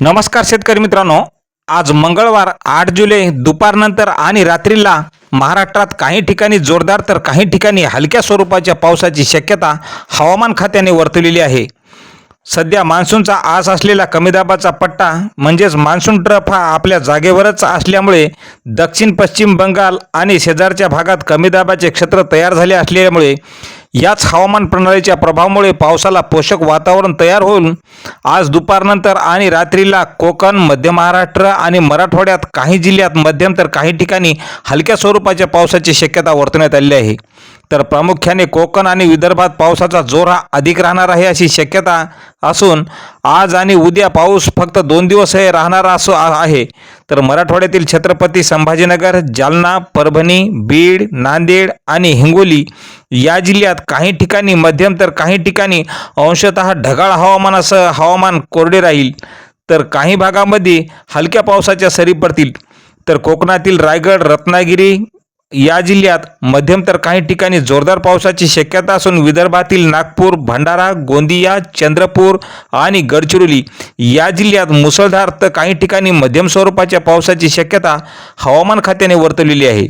नमस्कार शेतकरी मित्रांनो. आज मंगळवार आठ जुलै दुपारनंतर आणि रात्रीला महाराष्ट्रात काही ठिकाणी जोरदार तर काही ठिकाणी हलक्या स्वरूपाच्या पावसाची शक्यता हवामान खात्याने वर्तवलेली आहे. सध्या मान्सूनचा आस असलेला कमी दाबाचा पट्टा म्हणजेच मान्सून ट्रफ हा आपल्या जागेवरच असल्यामुळे दक्षिण पश्चिम बंगाल आणि शेजारच्या भागात कमी दाबाचे क्षेत्र तयार झाले असल्यामुळे याच हवामान प्रणालीच्या प्रभावामुळे पावसाला पोषक वातावरण तयार होऊन आज दुपारनंतर आणि रात्रीला कोकण मध्य महाराष्ट्र आणि मराठवाड्यात काही जिल्ह्यात मध्यम तर काही ठिकाणी हलक्या स्वरूपाच्या पावसाची शक्यता वर्तवण्यात आली आहे. तर प्रामुख्याने कोकण आणि विदर्भात पावसाचा जोर हा अधिक राहणार आहे अशी शक्यता असून आज आणि उद्या पाऊस फक्त दोन दिवस हे राहणार असं आहे. तर मराठवाड्यातील छत्रपती संभाजीनगर जालना परभणी बीड नांदेड आणि हिंगोली या जिल्ह्यात काही ठिकाणी मध्यम तर काही ठिकाणी अंशतः ढगाळ हवामानासह हवामान कोरडे राहील. तर काही भागामध्ये हलक्या पावसाच्या सरी पडतील. तर कोकणातील रायगड रत्नागिरी या जिल्ह्यात मध्यम तर काही ठिकाणी जोरदार पावसाची शक्यता असून विदर्भातील नागपूर भंडारा गोंदिया चंद्रपूर आणि गडचिरोली या जिल्ह्यात मुसळधार तर काही ठिकाणी मध्यम स्वरूपाच्या पावसाची शक्यता हवामान खात्याने वर्तवलेली आहे.